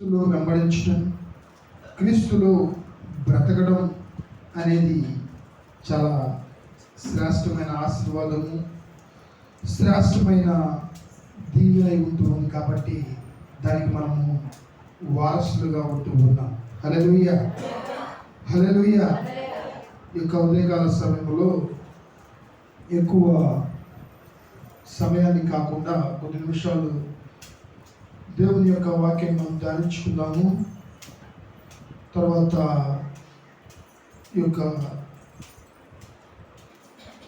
క్రీస్తులో వెంబడించడం క్రీస్తులో బ్రతకడం అనేది చాలా శ్రేష్టమైన ఆశీర్వాదము శ్రేష్టమైన దీవెనై ఉంటూ ఉంది కాబట్టి దానికి మనము వారసులుగా ఉంటూ ఉన్నాం. హలలుయ హలలుయ యొక్క ఉదయకాల సమయంలో ఎక్కువ సమయాన్ని కాకుండా కొద్ది నిమిషాలు దేవుని యొక్క వాక్యం మనం ధ్యానించుకుందాము. తర్వాత ఈ యొక్క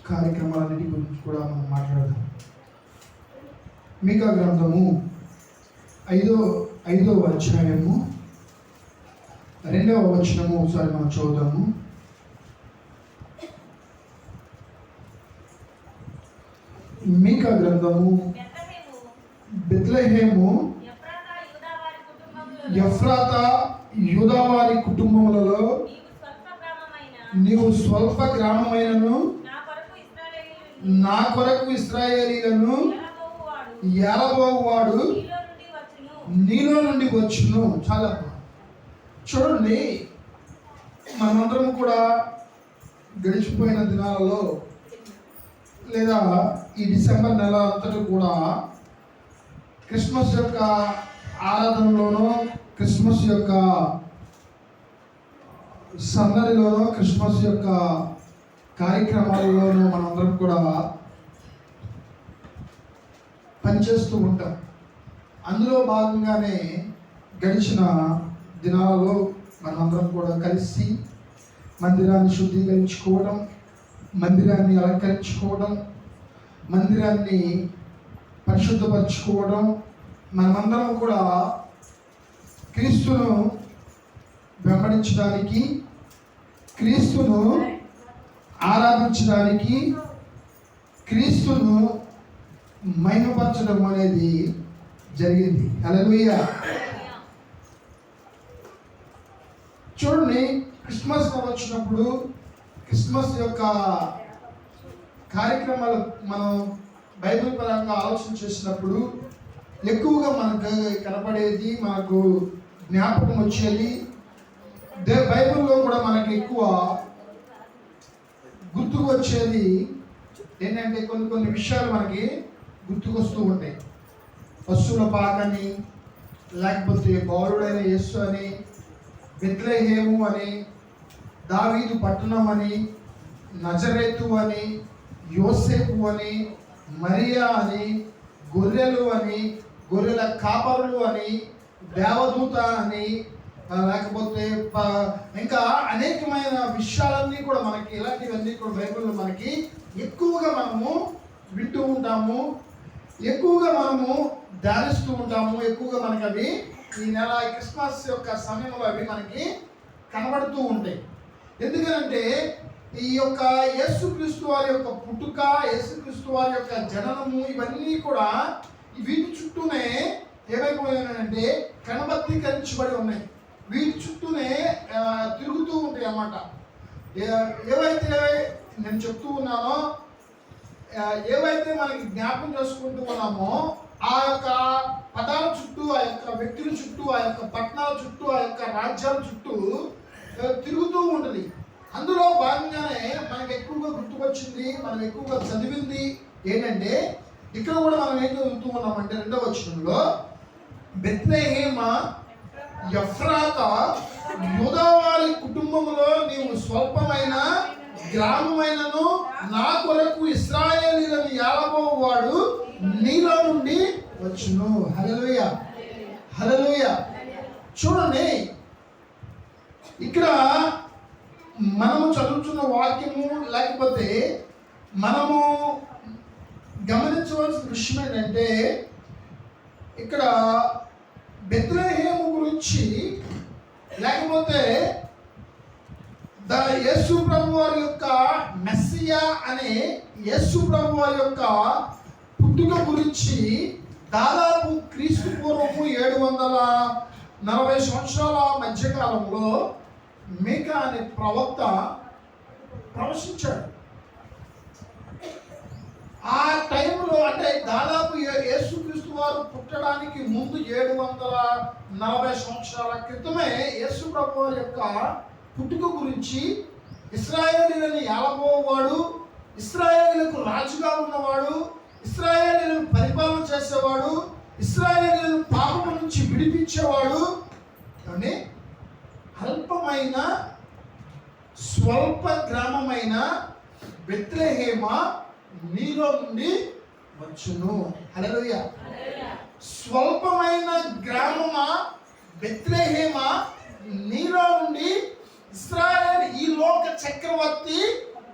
కార్యక్రమాలన్నిటి గురించి కూడా మనం మాట్లాడదాం. మీకా గ్రంథము ఐదో ఐదవ అధ్యాయము రెండవ వచనము ఒకసారి మనం చూద్దాము మీకా గ్రంథము బెత్లెహేము, బెత్లెహేము ఎఫ్రాతా, యూదా వారి కుటుంబములలో ఎఫ్రాత యూదావారి కుటుంబములలో నీవు స్వల్ప గ్రామమైనను నా కొరకు ఇస్రాయేలీలను ఎడబోవువాడు నీలో నుండి వచ్చును. చాలా చూడండి మనందరం కూడా గడిచిపోయిన దినాలలో లేదా ఈ డిసెంబర్ నెల అంతటా కూడా క్రిస్మస్ యొక్క ఆరాధనలోనూ క్రిస్మస్ యొక్క సందడిలోనూ క్రిస్మస్ యొక్క కార్యక్రమాలలోనూ మనందరం కూడా పనిచేస్తూ ఉంటాం. అందులో భాగంగానే గడిచిన దినాలలో మనందరం కూడా కలిసి మందిరాన్ని శుద్ధీకరించుకోవడం మందిరాన్ని అలంకరించుకోవడం మందిరాన్ని పరిశుద్ధపరచుకోవడం మనమందరం కూడా క్రీస్తును వెంబడించడానికి క్రీస్తును ఆరాధించడానికి క్రీస్తును మహిమపరచడం అనేది జరిగింది. హల్లెలూయా. చూడండి క్రిస్మస్ వచ్చినప్పుడు క్రిస్మస్ యొక్క కార్యక్రమాలు మనం బైబిల్ పరంగా ఆలోచన చేసినప్పుడు ఎక్కువగా మనకు కనపడేది మనకు జ్ఞాపకం వచ్చేది. దే బైబిల్లో కూడా మనకి ఎక్కువ గుర్తుకు వచ్చేది ఏంటంటే కొన్ని కొన్ని విషయాలు మనకి గుర్తుకొస్తూ ఉంటాయి. పశువుల పాకని లేకపోతే బాలుడైన యస్సు అని బెత్లెహేము అని దావీదు పట్టణం అని నజరేతు అని యోసేపు అని మరియా అని గొర్రెలు అని గొర్రెల కాపరులు అని దేవదూత అని లేకపోతే ప- ఇంకా అనేకమైన విషయాలన్నీ కూడా మనకి ఇలాంటివన్నీ కూడా బైబిల్లో మనకి ఎక్కువగా మనము వింటూ ఉంటాము. ఎక్కువగా మనము ధ్యానిస్తూ ఉంటాము. ఎక్కువగా మనకి అవి ఈ నెల క్రిస్మస్ యొక్క సమయంలో అవి మనకి కనబడుతూ ఉంటాయి. ఎందుకంటే ఈ యొక్క యేసుక్రీస్తు వారి యొక్క పుట్టుక యేసుక్రీస్తు వారి యొక్క జననము ఇవన్నీ కూడా వీటి చుట్టూనే ఏమైపోయానంటే క్రమబద్ధీకరించబడి ఉన్నాయి. వీటి చుట్టూనే తిరుగుతూ ఉంటాయి అన్నమాట. ఏవైతే నేను చెప్తూ ఉన్నానో ఏవైతే మనకి జ్ఞాపకం చేసుకుంటూ ఉన్నామో ఆ యొక్క పదాల చుట్టూ ఆ యొక్క వ్యక్తుల చుట్టూ ఆ యొక్క పట్టణాల చుట్టూ ఆ యొక్క రాజ్యాల చుట్టూ తిరుగుతూ ఉంటుంది. అందులో భాగంగానే మనకి ఎక్కువగా గుర్తుకొచ్చింది మనం ఎక్కువగా చదివింది ఏంటంటే ఇక్కడ కూడా మనం ఏం చదువుతూ ఉన్నామంటే రెండవ వచనంలో బెత్లెహేమ ఎఫ్రాత యూదావారి కుటుంబంలో నీవు స్వల్పమైన గ్రామమైనను నా కొరకు ఇస్రాయేలీలను ఏలబోవాడు నీలో నుండి వచ్చును. హలలుయ హలలుయ చూడండి ఇక్కడ మనము చదువుతున్న వాక్యము లేకపోతే మనము గమనించవలసిన విషయం ఏంటంటే ఇక్కడ బెత్రహేము గురించి లేకపోతే ద యేసు ప్రభు వారి యొక్క మెస్సియా అనే యేసు ప్రభు వారి యొక్క పుట్టుక గురించి దాదాపు క్రీస్తు పూర్వము ఏడు వందల నలభై సంవత్సరాల మధ్యకాలంలో మేకా అనే ప్రవక్త ప్రవశించాడు. ఆ టైంలో అంటే దాదాపు యేసుక్రీస్తు వారు పుట్టడానికి ముందు ఏడు వందల నలభై సంవత్సరాల క్రితమే యేసు ప్రభు యొక్క పుట్టుక గురించి ఇస్రాయేలీలను ఏలబోవాడు ఇస్రాయేలీలకు రాజుగా ఉన్నవాడు ఇస్రాయేలీలను పరిపాలన చేసేవాడు ఇస్రాయేలీలను పాపం నుంచి విడిపించేవాడు. కానీ అల్పమైన స్వల్ప గ్రామమైన బెత్లెహేమ నీలో నుండి వచ్చును. హల్లెలూయా స్వల్పమైన గ్రామమా బెత్రేహేమా నీలో నుండి ఇస్రాయల్ ఈ లోక చక్రవర్తి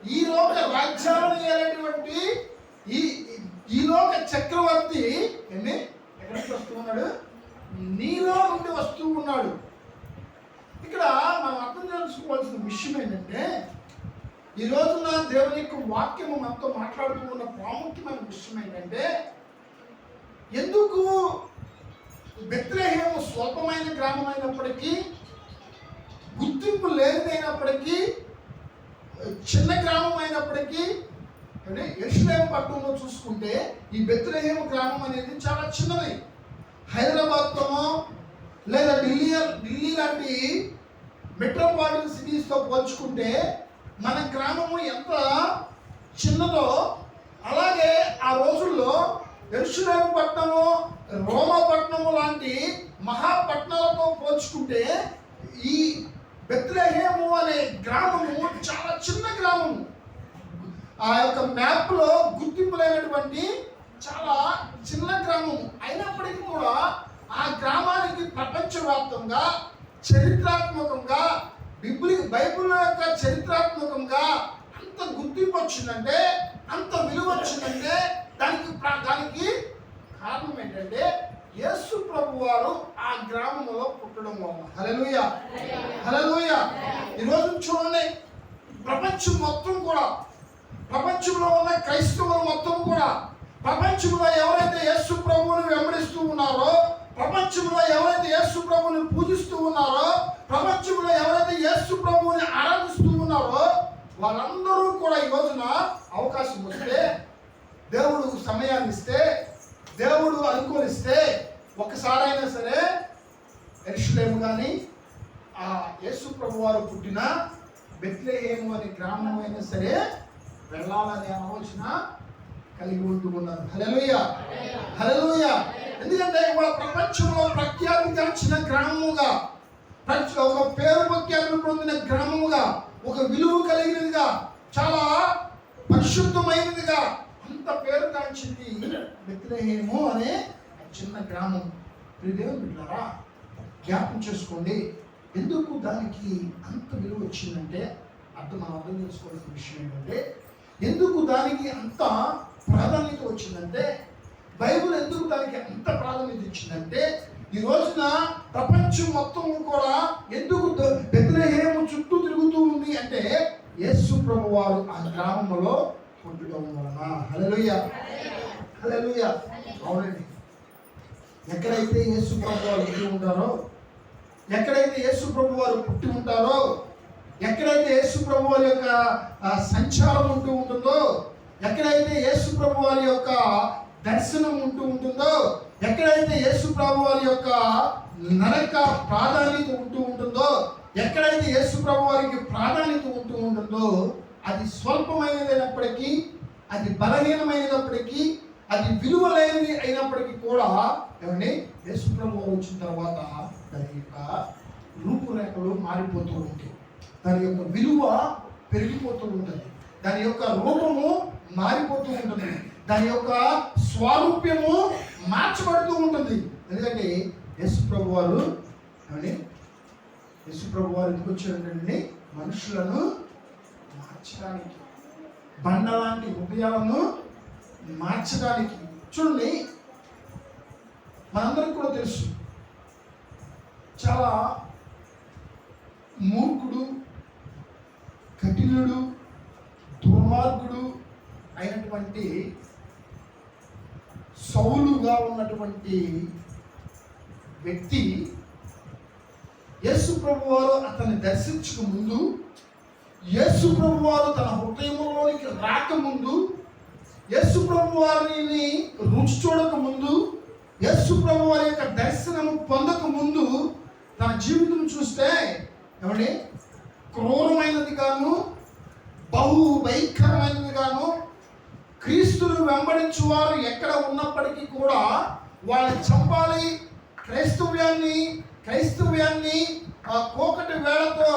ఈ లోక రాజ్యాలను ఏలేటువంటి ఈ ఈ లోక చక్రవర్తి ఎన్ని ఎక్కడి నుంచి వస్తూ ఉన్నాడు? నీలో నుండి వస్తూ ఉన్నాడు. ఇక్కడ మనం అర్థం చేసుకోవాల్సిన విషయం ఏంటంటే ఈ రోజున దేవుని యొక్క వాక్యము మనతో మాట్లాడుతూ ఉన్న ప్రాముఖ్యమైన విషయం ఏంటంటే ఎందుకు బెత్లహేము స్వల్పమైన గ్రామం అయినప్పటికీ గుర్తింపు లేనిదైనప్పటికీ చిన్న గ్రామం అయినప్పటికీ అంటే ఎరుసలేం పట్టణంలో చూసుకుంటే ఈ బెత్రహేమ గ్రామం అనేది చాలా చిన్నది. హైదరాబాద్తోనో లేదా ఢిల్లీ ఢిల్లీ లాంటి మెట్రోపాలిటన్ సిటీస్తో పోల్చుకుంటే మన గ్రామము ఎంత చిన్నదో అలాగే ఆ రోజుల్లో ఎరుసలేం పట్టణము రోమపట్నము లాంటి మహాపట్నాలతో పోల్చుకుంటే ఈ బెత్లహేము అనే గ్రామము చాలా చిన్న గ్రామము. ఆ యొక్క మ్యాప్లో గుర్తింపు లేనటువంటి చాలా చిన్న గ్రామం అయినప్పటికీ కూడా ఆ గ్రామానికి ప్రపంచవ్యాప్తంగా చరిత్రాత్మకంగా బిబ్లి బైబిల్ యొక్క చరిత్రాత్మకంగా అంత గుర్తింపు వచ్చిందంటే అంత విలువ వచ్చిందంటే దానికి దానికి కారణం ఏంటంటే యేసు ప్రభు వారు ఆ గ్రామంలో పుట్టడం వల్ల హలలుయ హలలుయ ఈరోజు చూడండి ప్రపంచం మొత్తం కూడా ప్రపంచంలో ఉన్న క్రైస్తవులు మొత్తం కూడా ప్రపంచంలో ఎవరైతే యేసు ప్రభువుని వెంబడిస్తూ ఉన్నారో ప్రపంచంలో ఎవరైతే యేసు ప్రభువుని పూజిస్తూ ఉన్నారో ప్రపంచంలో ఎవరైతే యేసు ప్రభువుని ఆరాధిస్తూ ఉన్నారో వాళ్ళందరూ కూడా ఈ రోజున అవకాశం వస్తే దేవుడు సమయాన్ని ఇస్తే దేవుడు అనుకూలిస్తే ఒక్కసారైనా సరే ఎరుషులేము కానీ ఆ యేసు ప్రభు వారు పుట్టిన బెత్లెహేము అనే గ్రామం అయినా సరే వెళ్ళాలనే ఆలోచన కలిగి ఉంటూ ఉన్నారు హలలుయ ఎందుకంటే ఇవాళ ప్రపంచంలో ప్రఖ్యాతిగాంచిన గ్రామముగా ఒక పేరు ప్రఖ్యాతులు పొందిన గ్రామముగా ఒక విలువ కలిగినదిగా చాలా పరిశుద్ధమైనదిగా అంత పేరు కాంచింది బెత్లెహేము అనే చిన్న గ్రామం. ప్రియదేవుని బిడ్డారా జ్ఞాపం చేసుకోండి. ఎందుకు దానికి అంత విలువ వచ్చిందంటే అర్థం మనం అర్థం చేసుకోవాల్సిన విషయం ఏంటంటే ఎందుకు దానికి అంత ప్రాధాన్యత వచ్చిందంటే బైబిల్ ఎందుకు దానికి అంత ప్రాధాన్యత ఇచ్చిందంటే ఈ రోజున ప్రపంచం మొత్తం కూడా ఎందుకు ద- చుట్టూ తిరుగుతూ ఉంది అంటే యేసు ప్రభు వారు ఆ గ్రామంలో పుట్టడం వలన. హలలుయ హలలుయ అవునండి. ఎక్కడైతే యేసు ప్రభు వారు పుట్టి ఉంటారో ఎక్కడైతే యేసు ప్రభు వారు పుట్టి ఉంటారో ఎక్కడైతే యేసు ప్రభు వారి యొక్క సంచారం ఉంటూ ఉంటుందో ఎక్కడైతే యేసు ప్రభు వారి యొక్క దర్శనం ఉంటూ ఉంటుందో ఎక్కడైతే యేసు ప్రభు వారి యొక్క నరక ప్రాధాన్యత ఉంటూ ఉంటుందో ఎక్కడైతే యేసు ప్రభు వారికి ప్రాధాన్యత ఉంటూ ఉంటుందో అది స్వల్పమైనదైనప్పటికీ అది బలహీనమైనప్పటికీ అది విలువలైనది అయినప్పటికీ కూడా ఏమండి యేసు ప్రభు వచ్చిన తర్వాత దాని యొక్క రూపురేఖలు మారిపోతూ ఉంటాయి. దాని యొక్క విలువ పెరిగిపోతూ ఉంటుంది. దాని యొక్క రూపము మారిపోతూ ఉంటుంది. దాని యొక్క స్వారూప్యము మార్చబడుతూ ఉంటుంది. ఎందుకంటే యశు ప్రభు వారు ఏమండి? యేసు ప్రభు వారు ఎందుకు వచ్చారంటే మనుషులను మార్చడానికి బండలాంటి హృదయాలను మార్చడానికి. చూడండి మనందరికి కూడా తెలుసు. చాలా మూర్ఖుడు కఠినుడు దుర్మార్గుడు అయినటువంటి సౌలుగా ఉన్నటువంటి వ్యక్తి యేసు ప్రభు వారు అతన్ని దర్శించక ముందు యేసు ప్రభు వారు తన హృదయంలోనికి రాకముందు యేసు ప్రభు వారిని రుచి చూడక ముందు యేసు ప్రభు వారి యొక్క దర్శనం పొందక ముందు తన జీవితం చూస్తే ఏమండి? క్రూరమైనది గాను బహు వైఖరమైనది గాను క్రీస్తును వెంబడించు వారు ఎక్కడ ఉన్నప్పటికీ కూడా వాళ్ళని చంపాలి. క్రైస్తవ్యాన్ని క్రైస్తవ్యాన్ని ఆ కోకటి వేళతో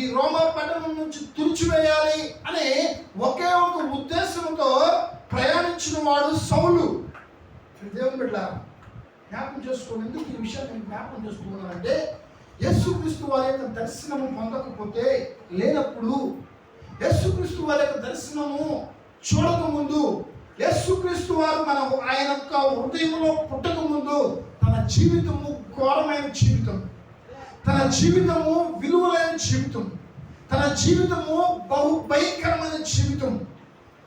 ఈ రోమా పట్టణం నుంచి తుడిచివేయాలి అనే ఒకే ఒక ఉద్దేశంతో ప్రయాణించిన వాడు సౌలు. దేవుని బిడ్డ జ్ఞాపకం చేసుకోండి. ఎందుకు ఈ విషయాన్ని నేను జ్ఞాపకం చేసుకున్నానంటే యేసుక్రీస్తు వారి యొక్క దర్శనము పొందకపోతే లేనప్పుడు యేసుక్రీస్తు వారి యొక్క దర్శనము చూడకముందు యేసుక్రీస్తు వారు మన ఆయన యొక్క హృదయంలో పుట్టకముందు తన జీవితము ఘోరమైన జీవితం. తన జీవితము విలువలైన జీవితం. తన జీవితము బహు భయంకరమైన జీవితం.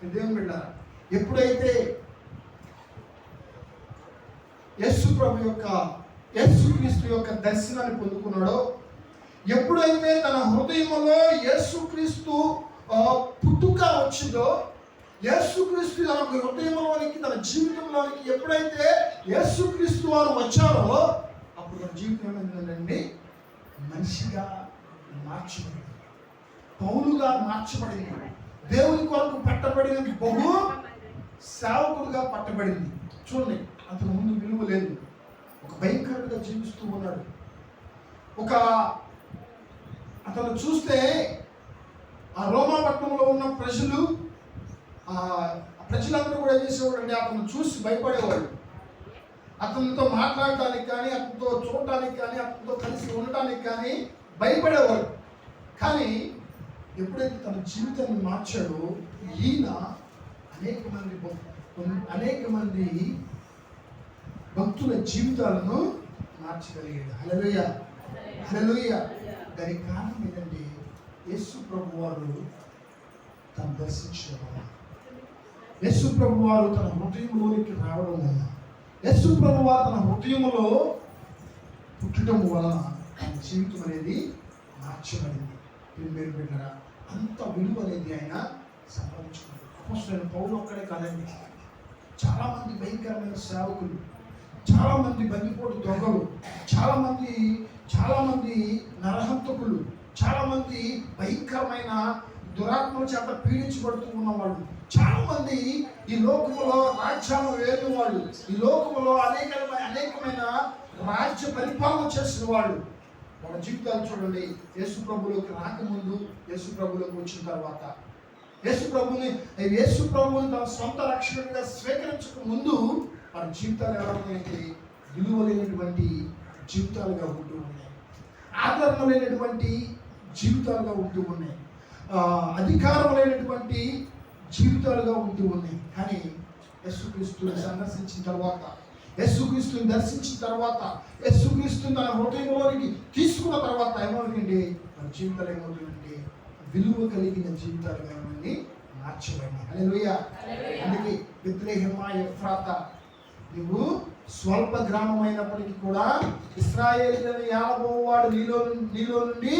ఇదేం బిడ్డ ఎప్పుడైతే యేసు ప్రభు యొక్క యేసుక్రీస్తు యొక్క దర్శనాన్ని పొందుకున్నాడో ఎప్పుడైతే తన హృదయంలో యేసుక్రీస్తు పుట్టుక వచ్చిందో యేసుక్రీస్తు తన హృదయంలోనికి తన జీవితంలోనికి ఎప్పుడైతే యేసుక్రీస్తు వారు వచ్చారో అప్పుడు తన జీవితం ఏమైందండి మనిషిగా మార్చబడింది. పౌరుగా మార్చబడింది. దేవుని కొరకు పట్టబడినది బహు సేవకుడుగా పట్టబడింది. చూడండి అతను ముందు విలువ లేదు. ఒక భయంకరంగా జీవిస్తూ ఉన్నాడు. ఒక అతను చూస్తే ఆ రోమాపట్నంలో ఉన్న ప్రజలు ప్రజలందరూ కూడా ఏం అతను చూసి భయపడేవాళ్ళు అతనితో మాట్లాడటానికి కానీ అతనితో చూడటానికి కానీ అతనితో కలిసి ఉండటానికి కానీ భయపడేవాడు. కానీ ఎప్పుడైతే తన జీవితాన్ని మార్చాడో ఈయన అనేక మంది అనేక మంది భక్తుల జీవితాలను మార్చగలిగాడు. హలలుయ హలలుయ దానికి కారణం ఏంటంటే యేసు ప్రభు వారు తను దర్శించేవారు యేసు ప్రభు వారు తన హృదయంలోనికి రావడం వల్ల యేసు ప్రభు వారు తన హృదయంలో పుట్టడం వలన ఆయన జీవితం అనేది మార్చబడింది. మీరు బిడ్డరా అంత విలువ అనేది ఆయన సంపాదించుకున్నారు అపోస్తులైన పౌలు ఒక్కడే కాదండి. చాలామంది భయంకరమైన సేవకులు చాలామంది బందిపోటు దొంగలు చాలామంది చాలామంది నరహంతకులు చాలామంది భయంకరమైన దురాత్మల చేత పీడించబడుతూ ఉన్నవాళ్ళు. చాలా మంది ఈ లోకములో రాజ్యాలు వేరు వాళ్ళు. ఈ లోకములో అనేకమైన అనేకమైన రాజ్య పరిపాలన చేసిన వాళ్ళు. వాళ్ళ జీవితాలు చూడండి. యేసు ప్రభులోకి రాకముందు యేసు ప్రభులోకి వచ్చిన తర్వాత. యేసు ప్రభుని యేసు ప్రభుని తన సొంత రక్షణగా స్వీకరించక ముందు వాళ్ళ జీవితాలు ఎలా ఉన్నాయంటే విలువ లేనటువంటి జీవితాలుగా ఉంటూ ఉన్నాయి. ఆదరణ లేనటువంటి జీవితాలుగా ఉంటూ ఉన్నాయి. అధికారం లేనటువంటి జీవితాలుగా ఉంటూ ఉన్నాయి. కానీ యేసుక్రీస్తుని సందర్శించిన తర్వాత యేసుక్రీస్తుని దర్శించిన తర్వాత యేసుక్రీస్తుని తన హృదయంలోనికి తీసుకున్న తర్వాత ఏమవుతుంది మన జీవితాలు ఏమవుతుందంటే విలువ కలిగిన జీవితాలుగా ఏమైంది మార్చబడింది హల్లెలూయా. అందుకే విద్రేహమా ఎఫ్రాత నువ్వు స్వల్ప గ్రామం అయినప్పటికీ కూడా ఇస్రాయేలీలను యాలబోవాడు నీలో నీలో నుండి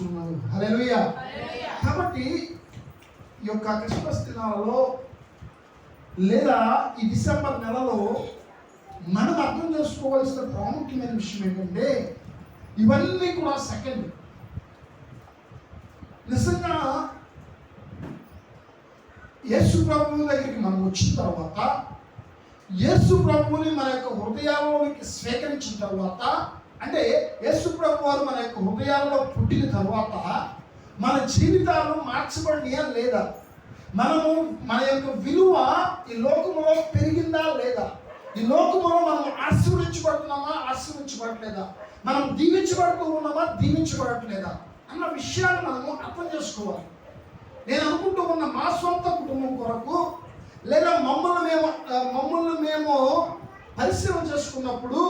వచ్చుచున్నావు హల్లెలూయా. కాబట్టి ఈ యొక్క క్రిస్మస్ దినాలలో లేదా ఈ డిసెంబర్ నెలలో మనం అర్థం చేసుకోవాల్సిన ప్రాముఖ్యమైన విషయం ఏంటంటే ఇవన్నీ కూడా సెకండ్. నిజంగా యేసు ప్రభువు దగ్గరికి మనం వచ్చిన తర్వాత యేసు ప్రభువుని మన యొక్క హృదయాల్లోకి స్వీకరించిన తర్వాత అంటే యేసు ప్రభు వారు మన యొక్క హృదయాల్లో పుట్టిన తర్వాత మన జీవితాలు మార్చబడినయా లేదా? మనము మన యొక్క విలువ ఈ లోకములో పెరిగిందా లేదా? ఈ లోకములో మనం ఆశీర్వదించబడుతున్నామా ఆశీర్వదించబడట్లేదా? మనం దీవించబడుతూ ఉన్నామా దీవించబడట్లేదా? అన్న విషయాన్ని మనము అర్థం చేసుకోవాలి. నేను అనుకుంటూ ఉన్న మా సొంత కుటుంబం కొరకు లేదా మమ్మల్ని మేము మమ్మల్ని మేము పరిశ్రమ చేసుకున్నప్పుడు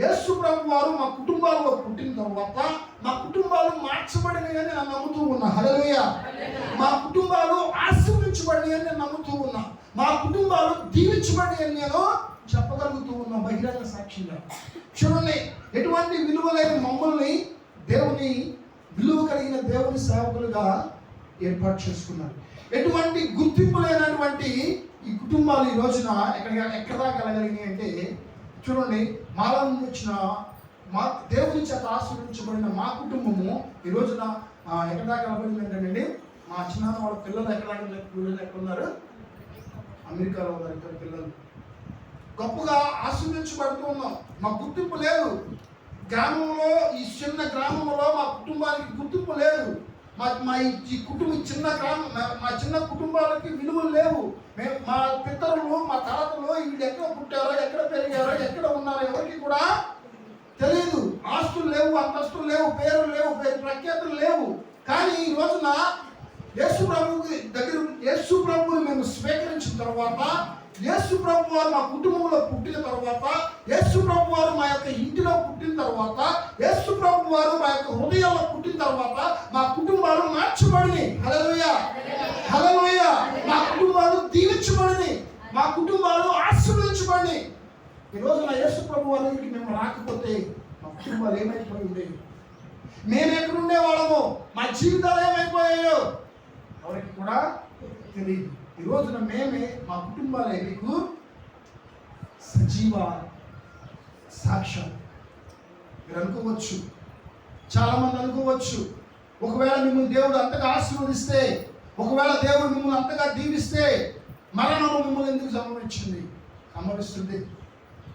యేసు ప్రభు వారు మా కుటుంబాల్లో పుట్టిన తర్వాత మా కుటుంబాలు మార్చబడినాయని నేను నమ్ముతూ ఉన్నా. హలోయ మా కుటుంబాలు ఆశీర్వించబడినాయని నేను నమ్ముతూ ఉన్నా. మా కుటుంబాలు దీవించబడినాయని నేను చెప్పగలుగుతూ ఉన్నా బహిరంగ సాక్షిగా. చూడండి ఎటువంటి విలువ లేని మమ్మల్ని దేవుని విలువ కలిగిన దేవుని సేవకులుగా ఏర్పాటు చేసుకున్నారు. ఎటువంటి గుర్తింపు లేనటువంటి ఈ కుటుంబాలు ఈ రోజున ఎక్కడ ఎక్కడ దాకా వెళ్ళగలిగినాయి అంటే చూడండి మాలో వచ్చిన మా దేవుని చేత ఆశీర్వదించబడిన మా కుటుంబము ఈ రోజున ఎక్కడ దాకా ఏంటంటే మా చిన్న వాళ్ళ పిల్లలు ఎక్కడ పిల్లలు ఎక్కడ ఉన్నారు? అమెరికాలో ఉన్నారు ఇద్దరు పిల్లలు. గొప్పగా ఆశీర్వించబడుతూ ఉన్నాం. మా గుర్తింపు లేదు. గ్రామంలో ఈ చిన్న గ్రామంలో మా కుటుంబానికి గుర్తింపు లేదు. మా మా ఈ కుటుంబం చిన్న గ్రామం మా- మా చిన్న కుటుంబాలకి విలువలు లేవు. మేము మా పితరులు మా తాతలు వీళ్ళు ఎక్కడ పుట్టారో ఎక్కడ పెరిగారో ఎక్కడ ఉన్నారో ఎవరికి కూడా తెలియదు ఆస్తులు లేవు అంతస్తులు లేవు పేర్లు లేవు పేరు ప్రఖ్యాతులు లేవు. కానీ ఈ రోజున యేసు ప్రభువుకి దగ్గర యేసు ప్రభువుని మేము స్వీకరించిన తర్వాత యేసు ప్రభు వారు మా కుటుంబంలో పుట్టిన తర్వాత యేసు ప్రభు వారు మా యొక్క ఇంటిలో పుట్టిన తర్వాత యేసు ప్రభు వారు మా యొక్క హృదయంలో పుట్టిన తర్వాత మా కుటుంబాలు మార్చబడినాయి హల్లెలూయ. హల్లెలూయ. మా కుటుంబాలు దీవించబడినాయి మా కుటుంబాలు ఆశీర్వదించబడినాయి ఈరోజు నా యేసు ప్రభు వారికి మేము రాకపోతే మా కుటుంబాలు ఏమైపోయి ఉండేవి? మేము ఎక్కడుండే వాళ్ళము మా జీవితాలు ఏమైపోయాయో ఎవరికి కూడా తెలియదు. ఈ రోజున మేమే మా కుటుంబాలే మీకు సజీవ సాక్ష్యం. మీరు అనుకోవచ్చు చాలా మంది అనుకోవచ్చు. ఒకవేళ మిమ్మల్ని దేవుడు అంతగా ఆశీర్వదిస్తే ఒకవేళ దేవుడు మిమ్మల్ని అంతగా దీవిస్తే మరణము మిమ్మల్ని ఎందుకు సంభవించింది సంభవిస్తుంది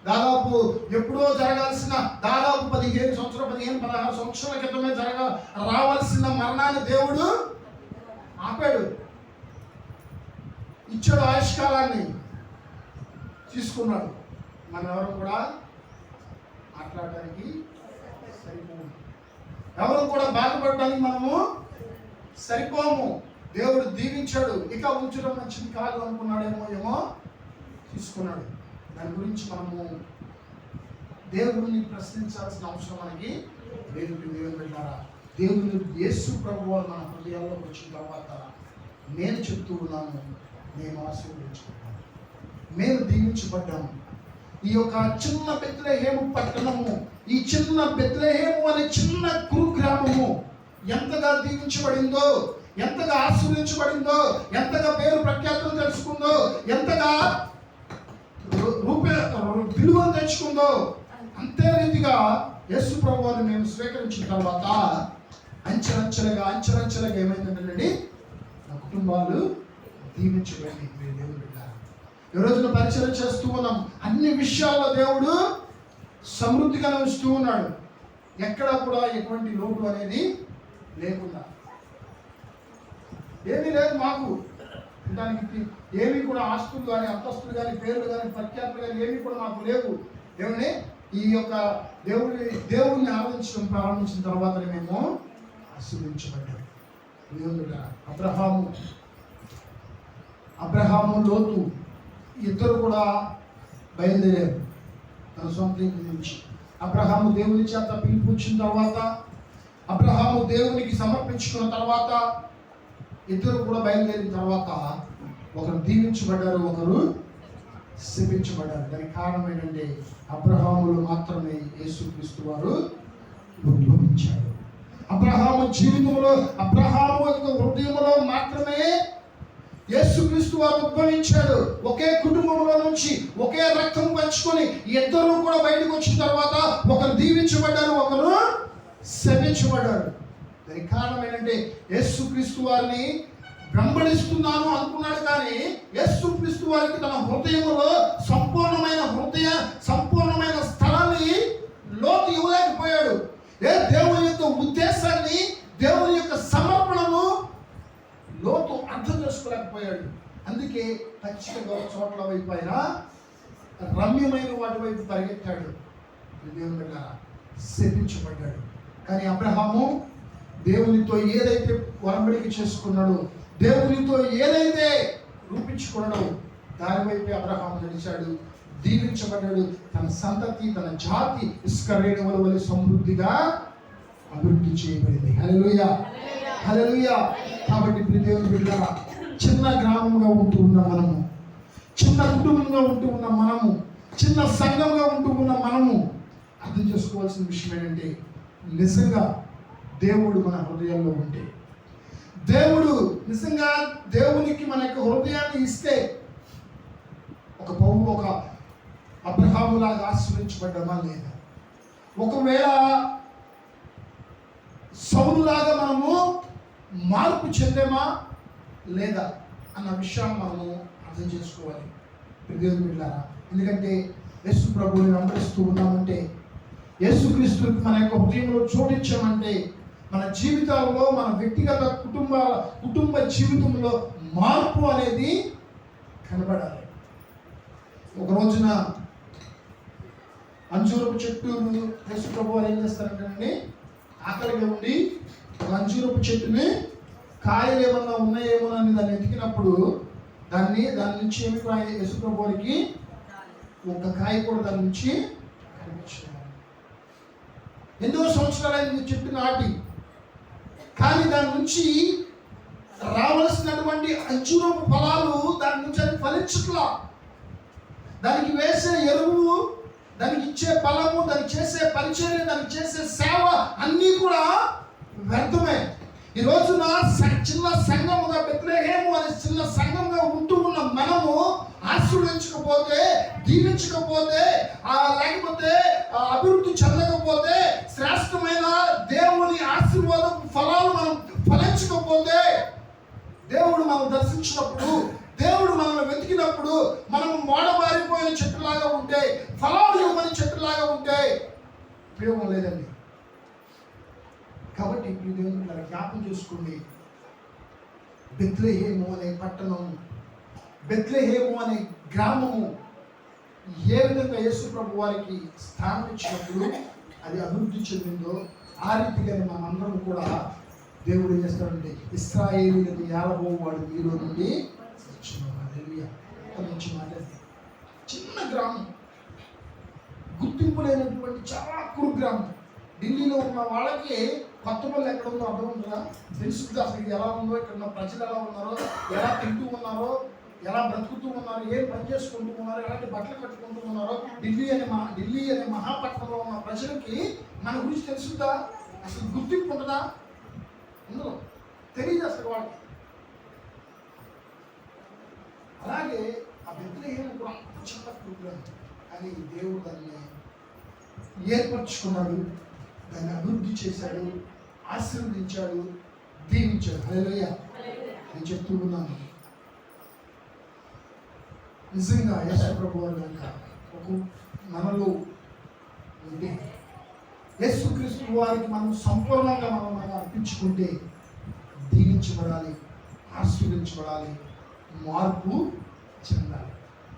దాదాపు ఎప్పుడో జరగాల్సిన దాదాపు పదిహేను సంవత్సరాలు పదిహేను పదహారు సంవత్సరాల క్రితమే జరగ రావాల్సిన మరణాన్ని దేవుడు ఆపాడు. ఇచ్చాడు ఆయుష్కాలాన్ని తీసుకున్నాడు. మనం ఎవరు కూడా మాట్లాడడానికి సరిపోయింది ఎవరు కూడా బాధపడడానికి మనము సరిపోము. దేవుడు దీవించాడు. ఇక ఉంచడం మంచిది కాదు అనుకున్నాడేమో ఏమో? తీసుకున్నాడు. దాని గురించి మనము దేవుడిని ప్రశ్నించాల్సిన అవసరం మనకి లేదు దేవుని పెట్టారా దేవుడు యేసు ప్రభు మన హృదయాల్లోకి వచ్చిన తర్వాత నేను చెప్తూ ఉన్నాను. మేము ఆశీర్వదించుకుంటాము మేము దీవించబడ్డాము. ఈ యొక్క చిన్న బెత్లహేము పట్టణము ఈ చిన్న బెత్లహేము అనే చిన్న కురుగ్రామము ఎంతగా దీవించబడిందో ఎంతగా ఆశ్రయించబడిందో ఎంతగా పేరు ప్రఖ్యాతులు తెలుసుకుందో ఎంతగా రూ- రూపే విలువను తెచ్చుకుందో అంతే రీతిగా యేసు ప్రభువాన్ని మేము స్వీకరించిన తర్వాత అంచెలంచెలుగా అంచెలంచెలుగా ఏమైందంటే నా కుటుంబాలు దీవించబడి మీరు దేవుడు ఈరోజున ఈ రోజున పరిచయం చేస్తూ ఉన్నాం. అన్ని విషయాల్లో దేవుడు సమృద్ధిగా ఉంచుతూ ఉన్నాడు. ఎక్కడ కూడా ఎటువంటి లోటు అనేది లేకుండా. ఏమీ లేదు మాకు. దానికి ఏమీ కూడా ఆస్తులు కానీ అంతస్తులు కానీ పేర్లు కానీ ప్రఖ్యాతులు కానీ ఏమీ కూడా మాకు లేవు. ఏమని ఈ యొక్క దేవుడిని దేవుణ్ణి ఆరాధించడం ప్రారంభించిన తర్వాత మేము ఆశీర్వించబడ్డాం దేవుడుగా అబ్రహాము. అబ్రహాము లోతు. ఇద్దరు కూడా బయలుదేరారు తన సొంత ఇంటి నుంచి. అబ్రహాము దేవుని చేత పిలుపు వచ్చిన తర్వాత అబ్రహాము దేవునికి సమర్పించుకున్న తర్వాత ఇద్దరు కూడా బయలుదేరిన తర్వాత ఒకరు దీవించబడ్డారు ఒకరు శపించబడ్డారు. దానికి కారణం ఏంటంటే అబ్రహాములు మాత్రమే యేసుక్రీస్తు వారు ఉద్భవించారు. అబ్రహాము జీవితంలో అబ్రహాము యొక్క హృదయంలో మాత్రమే యేసుక్రీస్తు వారు ఉద్భవించాడు. ఒకే కుటుంబంలో నుంచి ఒకే రక్తం పంచుకొని ఇద్దరు కూడా బయటకు వచ్చిన తర్వాత ఒకరు దీవించబడ్డారు ఒకరు శపించబడ్డారు. దానికి కారణం ఏంటంటే యేసుక్రీస్తు వారిని వెంబడిస్తున్నాను అనుకున్నాడు కానీ యేసుక్రీస్తు వారికి తన హృదయంలో సంపూర్ణమైన హృదయ సంపూర్ణమైన స్థలాన్ని లోతు ఇవ్వలేకపోయాడు. ఏ దేవుని యొక్క ఉద్దేశాన్ని దేవుని అర్థం చేసుకోలేకపోయాడు. అందుకే ఖచ్చితంగా చోట్ల వైపు ఆయన రమ్యమైన వాటి వైపు పరిగెత్తాడు. దేవుని శపించబడ్డాడు. కానీ అబ్రహాము దేవునితో ఏదైతే వరంబడికి చేసుకున్నాడో దేవునితో ఏదైతే రూపించుకున్నాడో దాని వైపే అబ్రహాము నడిచాడు దీవించబడ్డాడు. తన సంతతి తన జాతి ఇసుక రేణువుల వల్ల సమృద్ధిగా అభివృద్ధి చేయబడింది. హలో హలలుయా కాబట్టి ఇప్పుడు దేవుని బిడ్డలారా చిన్న గ్రామంగా ఉంటూ ఉన్న మనము చిన్న కుటుంబంగా ఉంటూ ఉన్న మనము చిన్న సంఘంగా ఉంటూ ఉన్న మనము అర్థం చేసుకోవాల్సిన విషయం ఏంటంటే నిజంగా దేవుడు మన హృదయాల్లో ఉంటే. దేవుడు నిజంగా దేవునికి మన యొక్క హృదయాన్ని ఇస్తే ఒక పౌరు ఒక అబ్రహాములాగా ఆశ్రయించబడ్డమా లేదా? ఒకవేళ సౌలులాగా మనము మార్పు చెందేమా లేదా అన్న విషయాన్ని మనము అర్థం చేసుకోవాలి. దేవుని బిడ్డారా ఎందుకంటే యేసు ప్రభువుని వెంబడిస్తూ ఉన్నామంటే యేసుక్రీస్తు మన యొక్క హృదయంలో చోటించామంటే మన జీవితాల్లో మన వ్యక్తిగత కుటుంబ కుటుంబ జీవితంలో మార్పు అనేది కనబడాలి. ఒక రోజున అంజూరపు చెట్టు యేసు ప్రభు వారు ఏం చేస్తారంటే ఆకలిగా ఉండి అంజూరపు చెట్టుని కాయలు ఏమన్నా ఉన్నాయేమో అని దాన్ని ఎతికినప్పుడు దాన్ని దాని నుంచి ఏమి కాయ యేసు ఒక కాయ కూడా దాని నుంచి కనిపించలేదు. ఎన్నో సంవత్సరాలైంది చెట్టు నాటి. కానీ దాని నుంచి రావలసినటువంటి అంచురపు ఫలాలు దాని నుంచి అది ఫలించట్లా. దానికి వేసే ఎరువు దానికి ఇచ్చే ఫలము దానికి చేసే పరిచర్య దానికి చేసే సేవ అన్నీ కూడా వ్యర్థమే. ఈ రోజున స- చిన్న సంఘముగా బెత్లహేము అనే చిన్న సంఘంగా ఉంటూ ఉన్న మనము ఆశీర్వదించకపోతే దీవించకపోతే ఆ లేకపోతే అభివృద్ధి చెందకపోతే శ్రేష్టమైన దేవుని ఆశీర్వాదం ఫలాలు మనం ఫలించకపోతే దేవుడు మనం దర్శించినప్పుడు దేవుడు మనల్ని వెతికినప్పుడు మనం మోడబారిపోయిన చెట్టులాగా ఉంటే ఫలాలు ఇవ్వని చెట్టులాగా ఉంటే ఉపయోగం లేదండి. కాబట్టి ఇప్పుడు దేవుడు పిల్లలు జ్ఞాపం చేసుకోండి. బెత్లహేము అనే పట్టణం బెత్లహేము అనే గ్రామము ఏ విధంగా యేసు ప్రభు వారికి స్థానం ఇచ్చినప్పుడు అది అభివృద్ధి చెందిందో ఆ రీతిగా మనందరం కూడా దేవుడు ఏం చేస్తాడంటే ఇస్రాయేలీలకు ఏలబో వాడు మీలో నుండి వచ్చిన హల్లెలూయా. చిన్న గ్రామం. గుర్తింపు లేనటువంటి చాలా కురు గ్రామం. ఢిల్లీలో ఉన్న వాళ్ళకి కొత్త పనులు ఎక్కడ ఉందో అర్థం ఉంటుందా? తెలుస్తుంది అసలు ఇది ఎలా ఉందో ఇక్కడ ఉన్న ప్రజలు ఎలా ఉన్నారో ఎలా తింటూ ఉన్నారో ఎలా బ్రతుకుతూ ఉన్నారు ఏం పని చేసుకుంటూ ఉన్నారు ఎలాంటి బట్టలు కట్టుకుంటూ ఉన్నారో ఢిల్లీ అనే మహా ఢిల్లీ అనే మహాపట్నంలో ఉన్న ప్రజలకి మన గురించి తెలుసుద్దా అసలు గుర్తింపు ఉంటుందా? ఉండదు తెలియదు అసలు వాళ్ళకి. అలాగే ఆ బెత్లహేము కూడా అంత చిన్న ప్రోగ్రాం కానీ దేవుడు దాన్ని ఏర్పరచుకున్నాడు. దాన్ని అభివృద్ధి చేశాడు ఆశీర్వదించాడు దీవించాడు. హల్లెలూయా. నేను చెప్తూ ఉన్నాను. నిజంగా యేసు ప్రభు కనుక ఒక మనలో ఉంటే యేసుక్రీస్తు వారికి మనం సంపూర్ణంగా మనం మనం అర్పించుకుంటే దీవించబడాలి ఆశీర్వదించబడాలి మార్పు చెందాలి.